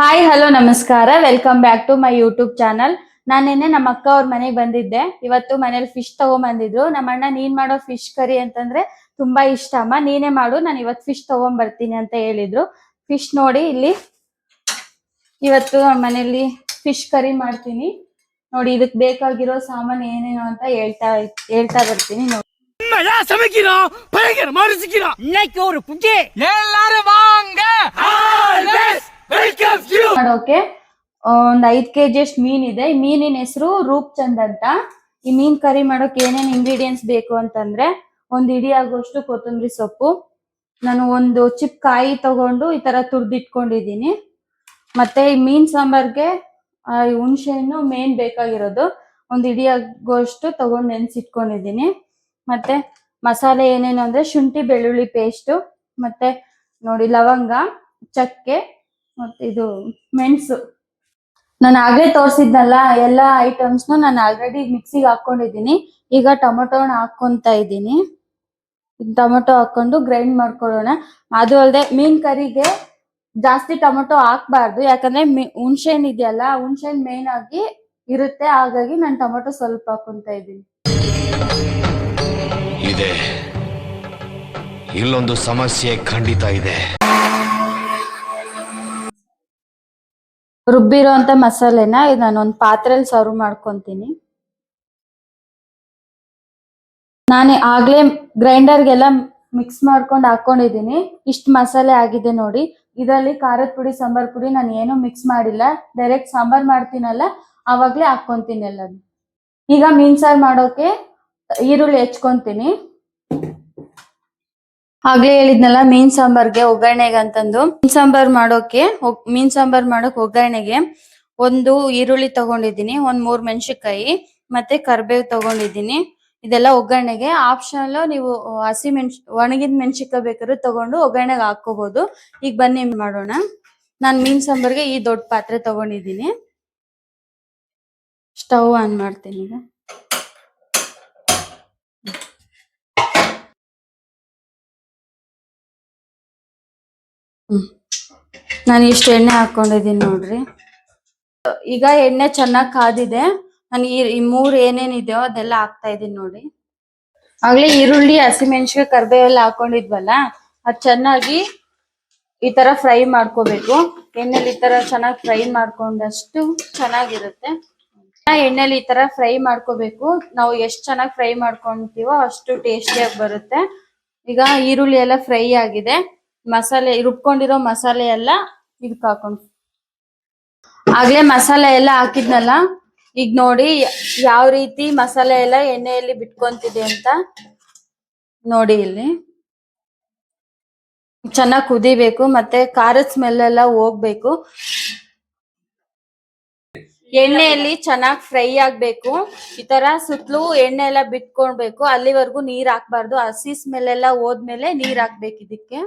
Hi hello ನಮಸ್ಕಾರ. Welcome back to my YouTube channel ನಾನು ನಿನ್ನೆ ನಮ್ಮ ಅಕ್ಕ ಅವ್ರ ಮನೆಗೆ ಬಂದಿದ್ದೆ. ಇವತ್ತು ಮನೇಲಿ ಫಿಶ್ ತಗೊಂಬಂದಿದ್ರು. ನಮ್ಮ ಅಣ್ಣ ನೀನ್ ಮಾಡೋ ಫಿಶ್ ಕರಿ ಅಂತಂದ್ರೆ ತುಂಬಾ ಇಷ್ಟ ಅಮ್ಮ. ನೀನೇ ಮಾಡು. ನಾನು ಇವತ್ತು ಫಿಶ್ ತಗೊಂಡ್ ಬರ್ತೀನಿ ಅಂತ ಹೇಳಿದ್ರು. ಫಿಶ್ ನೋಡಿ ಇಲ್ಲಿ ಇವತ್ತು ನಮ್ಮ ಮನೇಲಿ ಫಿಶ್ ಕರಿ ಮಾಡ್ತೀನಿ. ನೋಡಿ ಇದಕ್ ಬೇಕಾಗಿರೋ ಸಾಮಾನು ಏನೇನು ಅಂತ ಹೇಳ್ತಾ ಹೇಳ್ತಾ ಬರ್ತೀನಿ ನೋಡಿ. ಮಾಡೋಕೆ ಒಂದ್ ಐದ್ ಕೆಜಿ ಅಷ್ಟು ಮೀನ್ ಇದೆ. ಈ ಮೀನಿನ ಹೆಸರು ರೂಪ್ ಚಂದ್ ಅಂತ. ಈ ಮೀನ್ ಕರಿ ಮಾಡೋಕೆ ಏನೇನ್ ಇಂಗ್ರೀಡಿಯೆಂಟ್ಸ್ ಬೇಕು ಅಂತಂದ್ರೆ ಒಂದ್ ಇಡಿ ಆಗುವಷ್ಟು ಕೊತ್ತಂಬರಿ ಸೊಪ್ಪು, ನಾನು ಒಂದು ಚಿಪ್ ಕಾಯಿ ತಗೊಂಡು ಈ ತರ ತುರ್ದಿಟ್ಕೊಂಡಿದೀನಿ ಮತ್ತೆ ಈ ಮೀನ್ ಸಾಂಬಾರ್ಗೆ ಹುಣಸೆ ಹಣ್ಣು ಮೇನ್ ಬೇಕಾಗಿರೋದು. ಒಂದು ಇಡಿ ಆಗುವಷ್ಟು ತಗೊಂಡು ನೆನ್ಸಿಟ್ಕೊಂಡಿದೀನಿ ಮತ್ತೆ ಮಸಾಲೆ ಏನೇನು ಅಂದ್ರೆ ಶುಂಠಿ ಬೆಳ್ಳುಳ್ಳಿ ಪೇಸ್ಟ್ ಮತ್ತೆ ನೋಡಿ ಲವಂಗ, ಚಕ್ಕೆ ಮತ್ತೆ ಇದು ಮೆಣಸು. ನಾನು ಆಗ್ಲೇ ತೋರ್ಸಿದ್ನಲ್ಲ ಎಲ್ಲ ಐಟಮ್ಸ್ ನಾನು ಆಲ್ರೆಡಿ ಮಿಕ್ಸಿಗೆ ಹಾಕೊಂಡಿದ್ದೀನಿ ಈಗ ಟೊಮೊಟೊನ ಹಾಕೊಂತ ಇದ್ದೀನಿ. ಟೊಮೊಟೊ ಹಾಕೊಂಡು ಗ್ರೈಂಡ್ ಮಾಡ್ಕೊಳ್ಳೋಣ. ಅದು ಅಲ್ಲದೆ ಮೀನ್ ಕರಿಗೆ ಜಾಸ್ತಿ ಟೊಮೊಟೊ ಹಾಕ್ಬಾರ್ದು. ಯಾಕಂದ್ರೆ ಹುಣ್ಸೆ ಹಣ್ಣು ಇದೆಯಲ್ಲ ಹುಣ್ಸೆ ಹಣ್ಣು ಮೇನ್ ಆಗಿ ಇರುತ್ತೆ. ಹಾಗಾಗಿ ನಾನು ಟೊಮೊಟೊ ಸ್ವಲ್ಪ ಹಾಕೊಂತ ಇದ್ದೀನಿ. ಇದೆ. ಇಲ್ಲೊಂದು ಸಮಸ್ಯೆ ಖಂಡಿತ ಇದೆ. ರುಬ್ಬಿರೋ ಅಂತ ಮಸಾಲೆನ ಒಂದು ಪಾತ್ರೆಯಲ್ಲಿ ಸರ್ವ್ ಮಾಡ್ಕೊಂತೀನಿ. ನಾನು ಆಗ್ಲೇ ಗ್ರೈಂಡರ್ಗೆಲ್ಲ ಮಿಕ್ಸ್ ಮಾಡ್ಕೊಂಡು ಹಾಕೊಂಡಿದ್ದೀನಿ. ಇಷ್ಟು ಮಸಾಲೆ ಆಗಿದೆ ನೋಡಿ. ಇದರಲ್ಲಿ ಖಾರದ ಪುಡಿ, ಸಾಂಬಾರ್ ಪುಡಿ ನಾನು ಏನು ಮಿಕ್ಸ್ ಮಾಡಿಲ್ಲ. ಡೈರೆಕ್ಟ್ ಸಾಂಬಾರ್ ಮಾಡ್ತೀನಲ್ಲ, ಆವಾಗಲೇ ಹಾಕೊಂತೀನಿ ಎಲ್ಲದು ಈಗ ಮೀನ್ ಸಾರು ಮಾಡೋಕೆ ಈರುಳ್ಳಿ ಹೆಚ್ಕೊಂತೀನಿ. ಆಗ್ಲೇ ಹೇಳಿದ್ನಲ್ಲ, ಮೀನ್ ಸಾಂಬಾರ್ಗೆ ಒಗ್ಗರಣೆಗೆ ಅಂತಂದು. ಮೀನ್ ಸಾಂಬಾರ್ ಮಾಡೋಕೆ ಮೀನ್ ಸಾಂಬಾರ್ ಮಾಡೋಕ್ ಒಗ್ಗರಣೆಗೆ ಒಂದು ಈರುಳ್ಳಿ ತಗೊಂಡಿದ್ದೀನಿ, ಒಂದ್ ಮೂರ್ ಮೆಣಸಿನ್ಕಾಯಿ ಮತ್ತೆ ಕರ್ಬೇವು ತಗೊಂಡಿದ್ದೀನಿ. ಇದೆಲ್ಲ ಒಗ್ಗರಣೆಗೆ. ಆಪ್ಷನಲ್ ನೀವು ಹಸಿ ಮೆಣಸ್, ಒಣಗಿದ ಮೆಣಸಿನ್ಕಾಯಿ ಬೇಕಾದ್ರೂ ತಗೊಂಡು ಒಗ್ಗರಣೆಗೆ ಹಾಕೋಬಹುದು ಈಗ ಬನ್ನಿ ಮಾಡೋಣ. ನಾನ್ ಮೀನ್ ಸಾಂಬಾರ್ಗೆ ಈ ದೊಡ್ಡ ಪಾತ್ರೆ ತಗೊಂಡಿದ್ದೀನಿ. ಸ್ಟವ್ ಆನ್ ಮಾಡ್ತೀನಿ ಈಗ. ನಾನು ಇಷ್ಟು ಎಣ್ಣೆ ಹಾಕೊಂಡಿದ್ದೀನಿ ನೋಡ್ರಿ. ಈಗ ಎಣ್ಣೆ ಚೆನ್ನಾಗಿ ಕಾದಿದೆ. ನಾನು ಈ ಮೂರು ಏನೇನಿದೆಯೋ ಅದೆಲ್ಲ ಹಾಕ್ತಾ ಇದೀನಿ ನೋಡಿ ಆಗ್ಲೇ ಈರುಳ್ಳಿ ಹಸಿಮೆಣಸಿಗೆ ಕರ್ಬೇವೆಲ್ಲ ಹಾಕೊಂಡಿದ್ವಲ್ಲ, ಅದ್ ಚೆನ್ನಾಗಿ ಈ ತರ ಫ್ರೈ ಮಾಡ್ಕೋಬೇಕು. ಎಣ್ಣೆಲಿ ಈ ತರ ಚೆನ್ನಾಗಿ ಫ್ರೈ ಮಾಡ್ಕೊಂಡಷ್ಟು ಚೆನ್ನಾಗಿರುತ್ತೆ. ಎಣ್ಣೆಲಿ ಈ ತರ ಫ್ರೈ ಮಾಡ್ಕೋಬೇಕು. ನಾವು ಎಷ್ಟ್ ಚೆನ್ನಾಗಿ ಫ್ರೈ ಮಾಡ್ಕೊಂತೀವೋ ಅಷ್ಟು ಟೇಸ್ಟಿಯಾಗಿ ಬರುತ್ತೆ. ಈಗ ಈರುಳ್ಳಿ ಎಲ್ಲ ಫ್ರೈ ಆಗಿದೆ. ಮಸಾಲೆ, ರುಬ್ಕೊಂಡಿರೋ ಮಸಾಲೆ ಎಲ್ಲ ಇದಕ್ಕೆ ಹಾಕೊಂಡು. ಆಗ್ಲೇ ಮಸಾಲೆ ಎಲ್ಲ ಹಾಕಿದ್ನಲ್ಲ? ಈಗ ನೋಡಿ ಯಾವ ರೀತಿ ಮಸಾಲೆ ಎಲ್ಲ ಎಣ್ಣೆಯಲ್ಲಿ ಬಿಟ್ಕೊಂತಿದೆ ಅಂತ ನೋಡಿ ಇಲ್ಲಿ. ಚೆನ್ನಾಗಿ ಕುದಿಬೇಕು ಮತ್ತೆ ಖಾರದ ಸ್ಮೆಲ್ ಎಲ್ಲ ಹೋಗ್ಬೇಕು. ಎಣ್ಣೆಯಲ್ಲಿ ಚೆನ್ನಾಗಿ ಫ್ರೈ ಆಗ್ಬೇಕು. ಈ ತರ ಸುತ್ತಲೂ ಎಣ್ಣೆ ಎಲ್ಲ ಬಿಟ್ಕೊಳ್ಬೇಕು. ಅಲ್ಲಿವರೆಗೂ ನೀರ್ ಹಾಕ್ಬಾರ್ದು. ಹಸಿ ಸ್ಮೆಲ್ ಎಲ್ಲ ಹೋದ್ಮೇಲೆ ನೀರ್ ಹಾಕ್ಬೇಕು ಇದಕ್ಕೆ.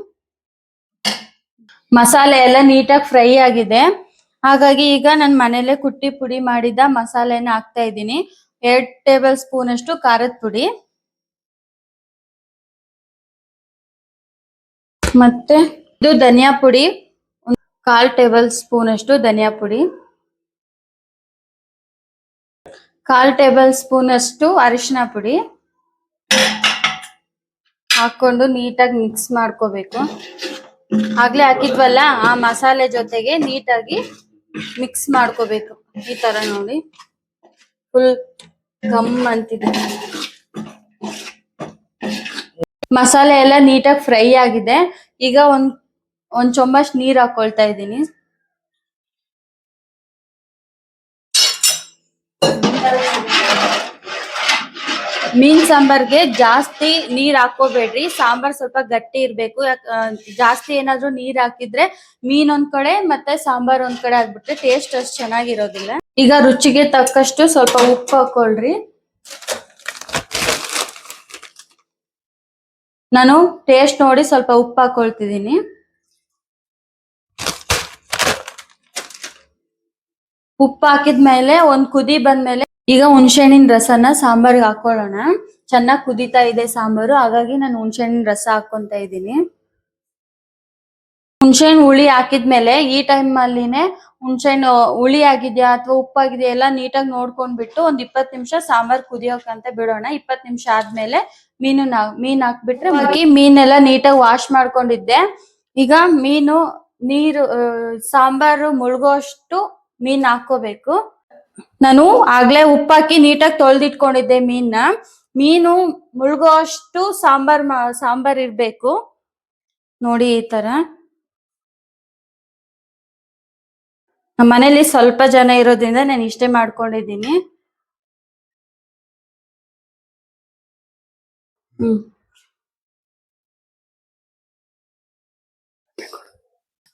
ಮಸಾಲೆ ಎಲ್ಲ ನೀಟಾಗಿ ಫ್ರೈ ಆಗಿದೆ. ಹಾಗಾಗಿ ಈಗ ನಾನು ಮನೇಲೆ ಕುಟ್ಟಿ ಪುಡಿ ಮಾಡಿದ ಮಸಾಲೆನ ಹಾಕ್ತಾ ಇದ್ದೀನಿ. ಎರಡ್ ಟೇಬಲ್ ಸ್ಪೂನ್ ಅಷ್ಟು ಖಾರದ ಪುಡಿ. ಮತ್ತೆ ಇದು ಧನಿಯಾ ಪುಡಿ. ಕಾಲ್ ಟೇಬಲ್ ಸ್ಪೂನ್ ಅಷ್ಟು ಧನಿಯಾ ಪುಡಿ. ಕಾಲ್ ಟೇಬಲ್ ಸ್ಪೂನ್ ಅಷ್ಟು ಅರಿಶಿನ ಪುಡಿ. ಹಾಕೊಂಡು ನೀಟಾಗಿ ಮಿಕ್ಸ್ ಮಾಡ್ಕೋಬೇಕು. ಆಗ್ಲೇ ಹಾಕಿದ್ವಲ್ಲ, ಆ ಮಸಾಲೆ ಜೊತೆಗೆ ನೀಟಾಗಿ ಮಿಕ್ಸ್ ಮಾಡ್ಕೋಬೇಕು. ಈ ತರ ನೋಡಿ. ಫುಲ್ ಗಮ್ ಅಂತಿದೆ. ಮಸಾಲೆ ಎಲ್ಲ ನೀಟಾಗಿ ಫ್ರೈ ಆಗಿದೆ. ಈಗ ಒಂದ್ ಒಂದ್ ಚೊಂಬಷ್ಟು ನೀರ್ ಹಾಕೊಳ್ತಾ ಇದ್ದೀನಿ. ಮೀನ್ ಸಾಂಬಾರ್ಗೆ ಜಾಸ್ತಿ ನೀರ್ ಹಾಕೋಬೇಡ್ರಿ. ಸಾಂಬಾರ್ ಸ್ವಲ್ಪ ಗಟ್ಟಿ ಇರ್ಬೇಕು. ಜಾಸ್ತಿ ಏನಾದ್ರು ನೀರ್ ಹಾಕಿದ್ರೆ ಮೀನ್ ಒಂದ್ ಕಡೆ ಮತ್ತೆ ಸಾಂಬಾರ್ ಒಂದ್ ಕಡೆ ಆಗ್ಬಿಟ್ರೆ ಟೇಸ್ಟ್ ಅಷ್ಟು ಚೆನ್ನಾಗಿರೋದಿಲ್ಲ. ಈಗ ರುಚಿಗೆ ತಕ್ಕಷ್ಟು ಸ್ವಲ್ಪ ಉಪ್ಪು ಹಾಕೊಳ್ರಿ. ನಾನು ಟೇಸ್ಟ್ ನೋಡಿ ಸ್ವಲ್ಪ ಉಪ್ಪು ಹಾಕೊಳ್ತಿದ್ದೀನಿ. ಉಪ್ಪು ಹಾಕಿದ್ಮೇಲೆ ಒಂದ್ ಕುದಿ ಬಂದ್ಮೇಲೆ ಈಗ ಹುಣಸೆಹಣ್ಣಿನ ರಸನ ಸಾಂಬಾರ್ಗೆ ಹಾಕೊಳ್ಳೋಣ. ಚೆನ್ನಾಗಿ ಕುದೀತಾ ಇದೆ ಸಾಂಬಾರು, ಹಾಗಾಗಿ ನಾನು ಹುಣಸೆಹಣ್ಣಿನ ರಸ ಹಾಕೊಂತ ಇದ್ದೀನಿ. ಹುಣಸೆಹಣ್ಣು ಹುಳಿ ಹಾಕಿದ್ಮೇಲೆ ಈ ಟೈಮ್ ಅಲ್ಲಿನೆ ಹುಣಸೆಹಣ್ಣು ಹುಳಿ ಆಗಿದ್ಯಾ ಅಥವಾ ಉಪ್ಪಾಗಿದೆಯಾ ಎಲ್ಲ ನೀಟಾಗಿ ನೋಡ್ಕೊಂಡ್ಬಿಟ್ಟು ಒಂದ್ ಇಪ್ಪತ್ ನಿಮಿಷ ಸಾಂಬಾರ್ ಕುದಿಯೋಕಂತ ಬಿಡೋಣ. ಇಪ್ಪತ್ ನಿಮಿಷ ಆದ್ಮೇಲೆ ಮೀನು ಮೀನ್ ಹಾಕ್ಬಿಟ್ರೆ ಬಾಕಿ ಮೀನೆಲ್ಲ ನೀಟಾಗಿ ವಾಶ್ ಮಾಡ್ಕೊಂಡಿದ್ದೆ. ಈಗ ಮೀನು, ನೀರು ಸಾಂಬಾರು ಮುಳುಗೋಷ್ಟು ಮೀನ್ ಹಾಕೋಬೇಕು ನಾನು ಆಗ್ಲೇ ಉಪ್ಪಾಕಿ ನೀಟಾಗಿ ತೊಳ್ದಿಟ್ಕೊಂಡಿದ್ದೆ ಮೀನ್ನ ಮೀನು ಮುಳುಗೋ ಅಷ್ಟು ಸಾಂಬಾರ್ ಸಾಂಬಾರ್ ಇರ್ಬೇಕು. ನೋಡಿ ಈ ತರ. ನಮ್ಮ ಮನೇಲಿ ಸ್ವಲ್ಪ ಜನ ಇರೋದ್ರಿಂದ ನಾನು ಇಷ್ಟೇ ಮಾಡ್ಕೊಂಡಿದ್ದೀನಿ.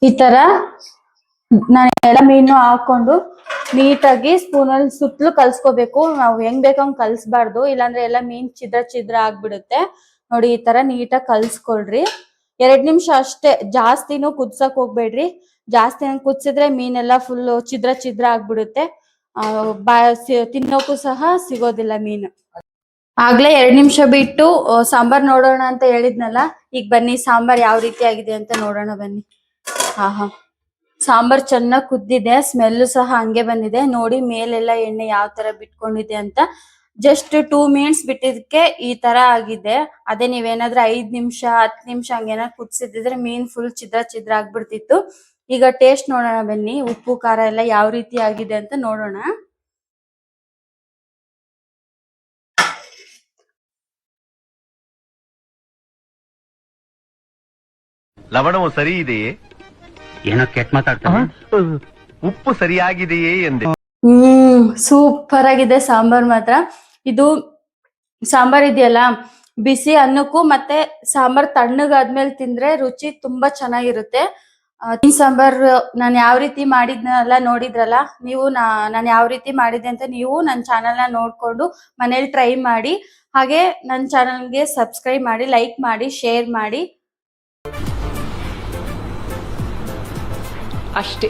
ಈ ತರ. ನಾನು ಎಲ್ಲ ಮೀನು ಹಾಕೊಂಡು ನೀಟಾಗಿ ಸ್ಪೂನಲ್ಲಿ ಸುತ್ತಲೂ ಕಲ್ಸ್ಕೋಬೇಕು. ನಾವು ಹೆಂಗ್ ಬೇಕು ಹಂಗ್ ಕಲ್ಸ್ಬಾರ್ದು. ಇಲ್ಲಾಂದ್ರೆ ಎಲ್ಲ ಮೀನ್ ಚಿದ್ರ ಚಿದ್ರ ಆಗ್ಬಿಡುತ್ತೆ. ನೋಡಿ, ಈ ತರ ನೀಟಾಗಿ ಕಲ್ಸ್ಕೊಳ್ರಿ. ಎರಡ್ ನಿಮಿಷ ಅಷ್ಟೇ, ಜಾಸ್ತಿನೂ ಕುದ್ಸಕ್ ಹೋಗ್ಬೇಡ್ರಿ. ಜಾಸ್ತಿ ಕುದ್ಸಿದ್ರೆ ಮೀನೆಲ್ಲ ಫುಲ್ ಚಿದ್ರ ಚಿದ್ರ ಆಗ್ಬಿಡುತ್ತೆ. ತಿನ್ನೋಕು ಸಹ ಸಿಗೋದಿಲ್ಲ ಮೀನ್. ಆಗ್ಲೇ ಎರಡ್ ನಿಮಿಷ ಬಿಟ್ಟು ಸಾಂಬಾರ್ ನೋಡೋಣ ಅಂತ ಹೇಳಿದ್ನಲ್ಲ, ಈಗ ಬನ್ನಿ, ಸಾಂಬಾರ್ ಯಾವ ರೀತಿ ಆಗಿದೆ ಅಂತ ನೋಡೋಣ ಬನ್ನಿ. ಹಾ ಹಾ. ಸಾಂಬಾರ್ ಚೆನ್ನಾಗ್ ಕುದ್ದಿದೆ ಸ್ಮೆಲ್ ಸಹ ಹಂಗೆ ಬಂದಿದೆ. ನೋಡಿ ಮೇಲೆಲ್ಲ ಎಣ್ಣೆ ಯಾವ ತರ ಬಿಟ್ಕೊಂಡಿದೆ ಅಂತ. ಜಸ್ಟ್ ಟೂ ಮಿನಿಟ್ಸ್ ಬಿಟ್ಟಿದ್ಕೆ ಈ ತರ ಆಗಿದೆ. ಅದೇ ನೀವೇನಾದ್ರೂ ಐದ್ ನಿಮಿಷ ಹತ್ ನಿಮಿಷ ಹಂಗೇನಾದ್ರು ಕುದಿಸಿದ್ರೆ ಮೀನ್ ಫುಲ್ ಚಿದ್ರ ಚಿದ್ರ ಆಗ್ಬಿಡ್ತಿತ್ತು. ಈಗ ಟೇಸ್ಟ್ ನೋಡೋಣ ಬನ್ನಿ, ಉಪ್ಪು, ಖಾರ ಎಲ್ಲ ಯಾವ ರೀತಿ ಆಗಿದೆ ಅಂತ ನೋಡೋಣ. ಲವಣವು ಸರಿ ಇದೆಯೇ? ಏನೋ ಕೆಟ್ಟ ಮಾತಾಡ್ತಾನೆ. ಉಪ್ಪು ಸರಿಯಾಗಿದೆಯೇ ಎಂದೆ. ಹ್ಮ್ ಸೂಪರ್ ಆಗಿದೆ ಸಾಂಬಾರ್ ಮಾತ್ರ. ಇದು ಸಾಂಬಾರ್ ಇದೆಯಲ್ಲ ಬಿಸಿ ಅನ್ನಕ್ಕೂ ಮತ್ತೆ ಸಾಂಬಾರ್ ತಣ್ಣಗಾದ್ಮೇಲೆ ತಿಂದ್ರೆ ರುಚಿ ತುಂಬಾ ಚೆನ್ನಾಗಿರುತ್ತೆ. ಈ ಸಾಂಬಾರ್ ನಾನು ಯಾವ ರೀತಿ ಮಾಡಿದ್ನಲ್ಲ ನೋಡಿದ್ರಲ್ಲ ನೀವು ನಾನ್ ನಾನು ಯಾವ ರೀತಿ ಮಾಡಿದೆ ಅಂತ ನೀವು ನನ್ನ ನ ನೋಡ್ಕೊಂಡು ಮನೇಲಿ ಟ್ರೈ ಮಾಡಿ. ಹಾಗೆ ನನ್ನ ಚಾನಲ್ಗೆ ಸಬ್ಸ್ಕ್ರೈಬ್ ಮಾಡಿ ಲೈಕ್ ಮಾಡಿ ಶೇರ್ ಮಾಡಿ. ಅಷ್ಟೇ.